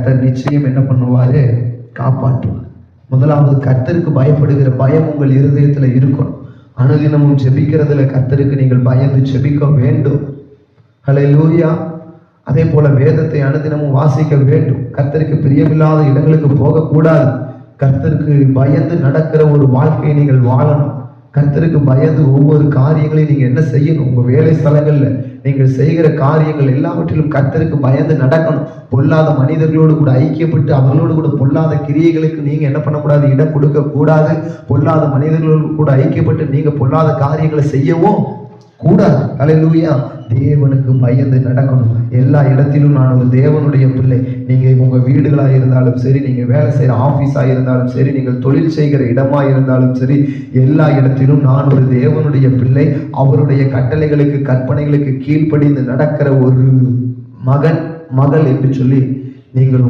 கர்த்தர் நிச்சயம் என்ன பண்ணுவார்? காப்பாற்றுவார். முதலாவது கர்த்தருக்கு பயப்படுகிற பயம் உங்கள் இருதயத்தில் இருக்கணும். அனுதினமும் ஜெபிக்கிறதுல கர்த்தருக்கு நீங்கள் பயந்து ஜெபிக்க வேண்டும். ஹalleluya அதே போல வேதத்தை அனுதினமும் வாசிக்க வேண்டும். கர்த்தருக்கு பிரியமில்லாத இடங்களுக்கு போகக்கூடாது. கர்த்தருக்கு பயந்து நடக்கிற ஒரு வாழ்க்கையை நீங்கள் வாழணும். கத்தருக்கு பயந்து ஒவ்வொரு காரியங்களையும் நீங்கள் என்ன செய்யணும்? உங்கள் வேலை ஸ்தலங்களில் நீங்கள் செய்கிற காரியங்கள் எல்லாவற்றிலும் கத்தருக்கு பயந்து நடக்கணும். பொல்லாத மனிதர்களோடு கூட ஐக்கியப்பட்டு அவர்களோடு கூட பொல்லாத கிரியைகளுக்கு நீங்கள் என்ன பண்ணக்கூடாது? இடம் கொடுக்கக்கூடாது பொல்லாத மனிதர்களோடு கூட ஐக்கியப்பட்டு நீங்கள் பொல்லாத காரியங்களை செய்யவும் கூடாது. அல்லேலூயா தேவனுக்கு பயந்து நடக்கணும். எல்லா இடத்திலும் நான் ஒரு தேவனுடைய பிள்ளை. நீங்கள் உங்கள் வீடுகளாக இருந்தாலும் சரி நீங்கள் வேலை செய்கிற ஆஃபீஸாக இருந்தாலும் சரி நீங்கள் தொழில் செய்கிற இடமாக இருந்தாலும் சரி எல்லா இடத்திலும் நான் ஒரு தேவனுடைய பிள்ளை. அவருடைய கட்டளைகளுக்கு கற்பனைகளுக்கு கீழ்ப்படிந்து நடக்கிற ஒரு மகன் மகள் என்று சொல்லி நீங்கள்